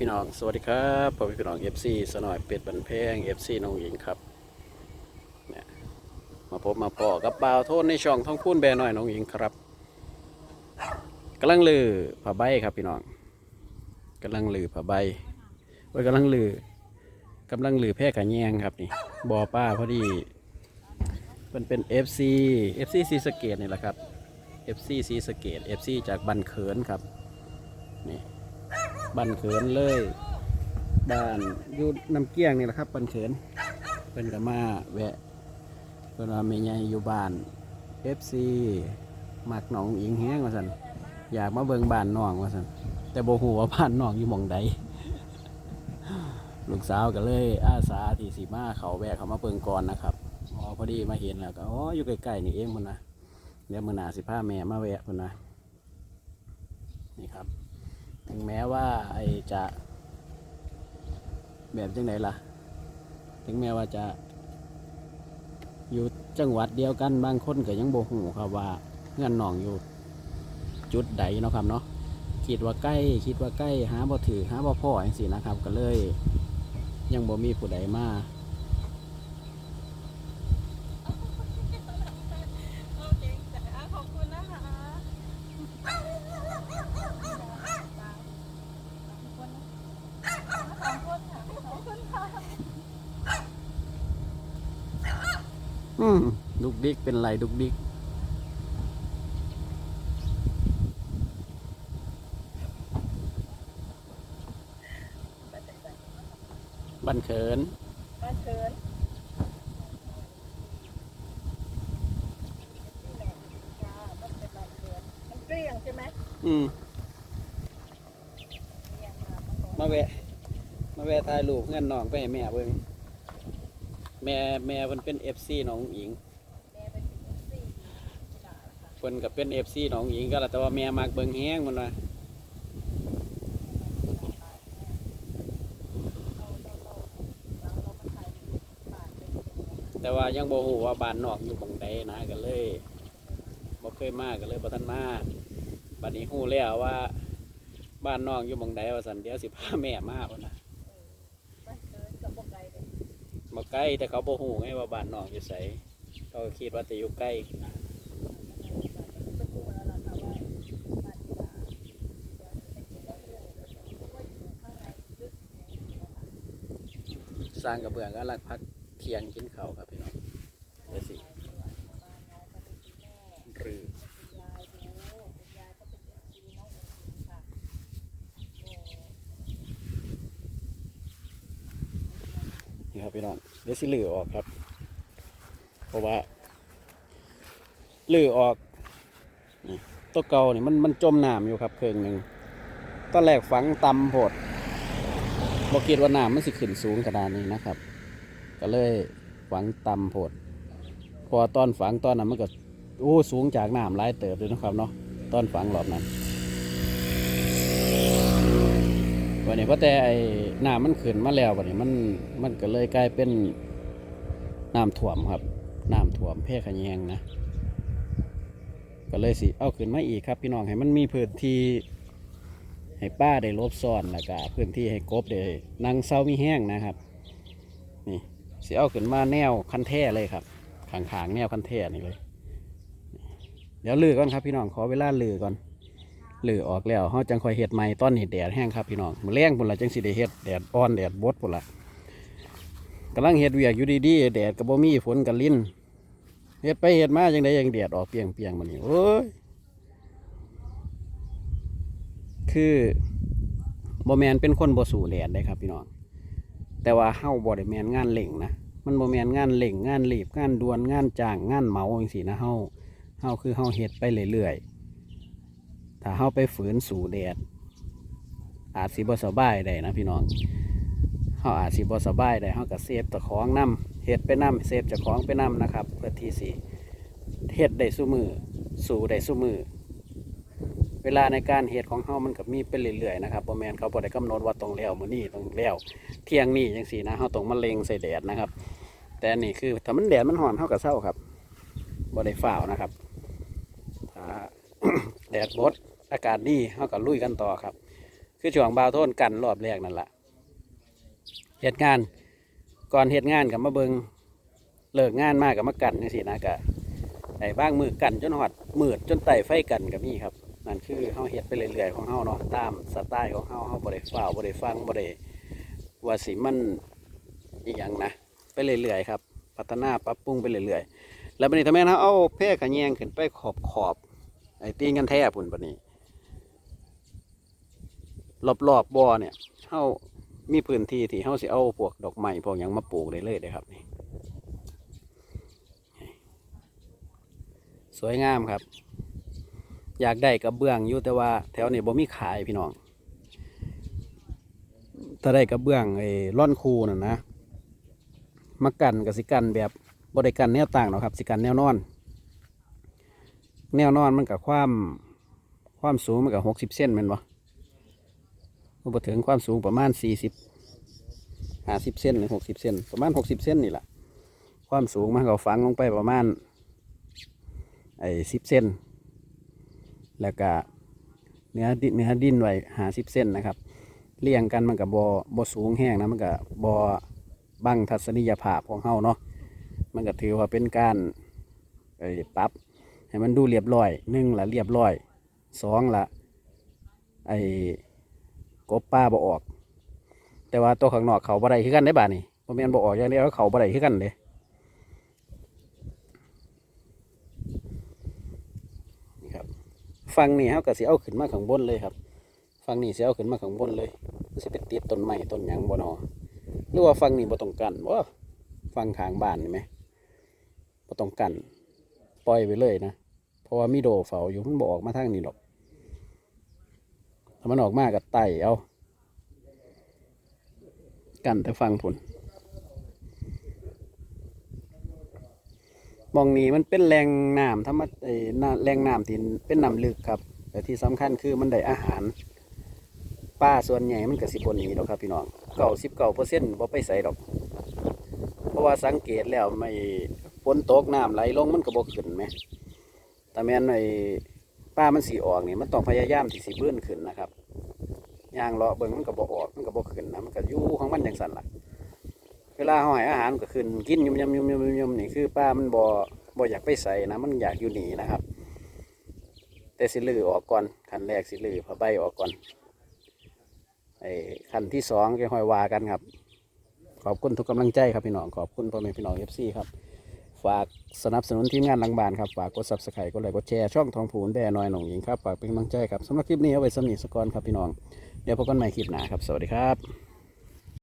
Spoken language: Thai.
พี่น้องสวัสดีครับผมพี่น้องเอฟซีสนอยเป็ดบันแพงเอฟซีน้องหญิงครับเนี่ยมาพบมาพอกับบ่าวโทษในช่องท่องพูนแบร์หน่อยน้องหญิงครับกำลังลือผ้าใบครับพี่น้องกำลังลือผ้าใบไว้กำลังลือกำลังลือแพร่กระแยงครับนี่บ่อป้าพอดีมันเป็น FC FC ซีสเกตนี่แหละครับ FC ซีสเกต FC จากบันเขินครับนี่ บันเขินเลยบ้านอยู่น้ำเกี้ยงนี่แหละครับบันเขินเป็นกับมาแวะเพิ่นว่าแม่ใหญ่อยู่บ้านเอฟซีมักหนองอิงแห้งว่าสันอยากมาเบิ่งบ้านน้องว่าสันแต่บ่ฮู้ว่าบ้านน้องอยู่หม่องใดลูกสาวก็เลย อาสาที่สีมาเขาแวะเขามาเบิ่งก่อนนะครับอ๋อพอดีมาเห็นแล้วก็อ๋ออยู่ใกล้ๆนี่เองพุ่นนะเดี๋ยวมือหนาสิพาแม่มาแวะพุ่นนะนี่ครับ ถึงแม้ว่าไอจะแบบจังไหนล่ะ ถึงแม้ว่าจะ อยู่จังหวัดเดียวกันบางคนก็ยังโบหูครับว่าเงื่อนหนองอยู่จุดใดเนาะครับเนาะคิดว่าใกล้คิดว่าใกล้หาบ่ถือหาบ่พ่ออย่างสินะครับ ก็เลย ยังบ่มีผู้ใดมา โอเคจ้ะขอบคุณนะคะขอบคุณนะสองคนค่ะขอบคุณค่ะ อืมดุกดิกเป็นไรดุกดิกบันเขินบ้านเชิญมันเกลี้ยงใช่ไหมอืมมาแวะ มาแวะถ่ายรูปเงินน้องไปให้แม่เบิ่ง แม่แม่เพิ่นเป็นเอฟซีน้องหญิงเพิ่นก็เป็นเอฟซีน้องหญิงก็และแต่ว่าแม่มักเบิ่งแห้งมันว่าแต่ว่ายังบ่ฮู้ว่าบ้านนอกอยู่ตรงใดนะก็เลยบ่เคยมาก็เลยบ่ทันมาบัดนี้ฮู้แล้วว่า บ้านนองอยู่หมองใดว่าสันเดี๋ยวสิพาแม่มาพุ่นนะ บ้านเชิญกับบ่ไกลเลย มาใกล้แต่เขาโบหูไงว่าบ้านนองอยู่ไสเขาก็คิดว่าจะอยู่ใกล้สร้างกระเบื้องก็ลักพักเทียงกินเขาครับพี่น้องเดี๋ยวสิหรือนี่ ครับพี่น้องเดี๋ยวสิลือออกครับ เพราะว่าลือออกตัวเก่านี่มันมันจมน้ำอยู่ครับ เครื่องหนึ่งตอนแรกฝังตำโพดบอกคิดว่าน้ำมันสิขึ้นสูงขนาดนี้นะครับ ก็เลยฝังตำโพดพอตอนฝังตอนนั้นมันก็โอ้สูงจากน้ำหลายเติบเลยนะครับเนาะตอนฝังรอบนั้น วันนี้เพราะแต่ไอ้น้ำมันขึ้นมาแล้ววันนี้มันมันก็เลยกลายเป็นน้ำท่วมครับน้ำท่วมแพร่ขะแยงนะก็เลยสิเอาขึ้นมาอีกครับ พี่น้องให้มันมีพื้นที่ให้ป้าได้ลบซ่อนแล้วก็พื้นที่ให้กบได้นั่งเศร้ามีแห้งนะครับ นี่สิเอาขึ้นมาแนวคันแท่เลยครับขางๆแนวคันแท่นี่เลย เดี๋ยวลือก่อนครับพี่น้องขอเวลาลือก่อน ลือออกแล้วเขาจังคอยเห็ดใหม่ต้นเห็ดแดดแห้งครับพี่น้องมือแรงพุ่นละจังสิได้เห็ดแดดอ่อนแดดบดพุ่นละกำลังเห็ดเวียกอยู่ดีๆแดดกับบ่มีฝนกับลิ้นเห็ดไปเห็ดมาจังไดยังแดดออกเปียงเปียงๆมันนี่โอ้ยคือบ่แมนเป็นคนบ่สู่แลนได้ครับพี่น้องแต่ว่าเฮาบ่ได้แมนงานเล่งนะมันบ่แมนงานเล่งงานรีบงานด่วนงานจ้างงานเมาจังซี่นะเฮาเฮาคือเฮาเฮ็ดไปเรื่อยๆ ถ้าเฮาไปฝืนสู่แดด อาจสิบ่สบายได้นะพี่น้องเฮาอาจสิบ่สบายได้เฮาก็เซฟตะของนํเฮ็ดไปนํเซฟจ้าของไปนํนะครับ เพื่อที่สิเฮ็ดได้ซุมือสู่ได้ซุมือเวลาในการเฮ็ดของเฮามันก็มีไปเรื่อยๆนะครับบ่แม่นเขาบ่ได้กำหนดว่าต้องแล้วมื้อนี้ต้องแล้วเที่ยงนี้จังซี่นะเฮาต้องมาเล็งใส่แดดนะครับ แต่นี่คือถ้ามันแดดมันร้อนเฮาก็เศร้าครับบ่ได้ฝ้าวนะครับแดดบด อากาศดีเฮาก็ลุยกันต่อครับ คือช่วงบาวโทนกันรอบแรกนั่นแหละเหตุงานก่อนเหตุงานกับมาเบิงเลิกงานมากกับมากันนี่สินะกะไอ้บ้างมือกันจนหอดมืดจนไต่ไฟกันกับนี่ครับนั่นคือเฮาเฮ็ดไปเรื่อยๆของเฮาเนาะตามสไตล์ของเฮาเฮาบ่ได้ฟ้าบ่ได้ฟังบ่ได้ว่าสิมันอีหยังนะไปเรื่อยๆครับ พัฒนาปรับปรุงไปเรื่อยๆแล้วบัดนี้ทำไมนะเอาแพร่ขะแยงขึ้นไปขอบขอบไอ้ตีนกันแท้พุ่นบัดนี้ รอบๆบบ่อเนี่ยเฮามีพื้นที่ที่เฮาสิเอาพวกดอกไม้พวกหยังมาปลูกได้เลยเด้อครับนี่สวยงามครับ อยากได้กระเบื้องอยู่แต่ว่าแถวนี้บ่มีขายพี่น้อง ถ้าได้กระเบื้องไอ้ร่อนคูน่ะนะมากันกับสิกันแบบบริกันแนวต่างเนาะครับ สิกันแนวนอน แนวนอนมันกับความความสูงมันกับหกสิบเซนแมันบ่อุ ปถึงความสูงประมาณสี่สิบห้าสิบเซนหรือหกสิบเซนประมาณหกสิบเซนนี่แหละความสูงมันก็ฝังลงไปประมาณไอ้สิบเซนแล้วก็เนื้อดินเนื้อดินไว้หาสิบเซนนะครับเรียงกันมันกับบอบสูงแห้งนะมันกับบอบังทัศนียภาพของเฮาเนาะมันก็ถือว่าเป็นการเอ่อปรับให้มันดูเรียบร้อยหนึ่งละเรียบร้อยสองละไอ กบป้าบ่ออก แต่ว่าตัวข้างนอกเขาบ่ได้คือกันได้บ่านี่บ่แม่นบ่ออกอย่างเดียวเขาบ่ได้คือกันเด้นี่ครับฟังนี่เฮาก็สิเอาขึ้นมาข้างบนเลยครับฟังนี่สิเอาขึ้นมาข้างบนเลยมันสิไปติดต้นไม้ต้นหยังบ่นาะหรือว่าฟังนี่บ่ต้องกันว่าฟังทางบ้านนี่ไหมบ่ต้องกันปล่อยไปเลยนะเพราะว่ามีโดเฝ้าอยู่มันบออกมาทางนี้หรอกามันออกมากับไต่เอา กันแต่ฟังผลมองนี้มันเป็นแหล่งน้ำธรรมะเอ่อน้ำแหล่งน้ำที่เป็นน้ำลึกครับ แต่ที่สำคัญคือมันได้อาหารป้าส่วนใหญ่มันก็สิบนนี้หรอกครับพี่น้องเก้าสิบเก้าเปอร์เซ็นต์บ่ไปใส่ดอก เพราะว่าสังเกตแล้วไม่ฝนตกน้ำไหลลงมันก็บ่ขึ้นไหมแต่แม่นไอ้ ป้ามันสีออกนี่มันต้องพยายามที่สิบื้นขึ้นนะครับยางเลาะเบิ่งมันก็บ่ออกมันก็บ่ขึ้นนะมันก็ยู่ของมันอย่างสั่นล่ะเวลาหอยอาหารมันก็ขึ้นกินยุ่มยำยุ่มยำยุ่มนี่คือป้ามันบ่บ่อยากไปใส่นะ มันอยากอยู่หนีนะครับ แต่สิลือออกก่อนขั้นแรกสิลือผ้าใบออกก่อนไอ้ขั้นที่สองจะหอยวากันครับ ขอบคุณทุกกำลังใจครับพี่น้องขอบคุณพ่อแม่พี่น้องเอฟซีครับ ฝากสนับสนุนทีมงานหลังบานครับ ฝากกดซับสไครต์กดไลค์กดแชร์ช่องทองผูนแบน้อยหนองหญิงครับ ฝากเป็นกำลังใจครับสำหรับคลิปนี้เอาไว้สำนีสกอนครับพี่น้อง เดี๋ยวพบกันใหม่คลิปหน้าครับ สวัสดีครับ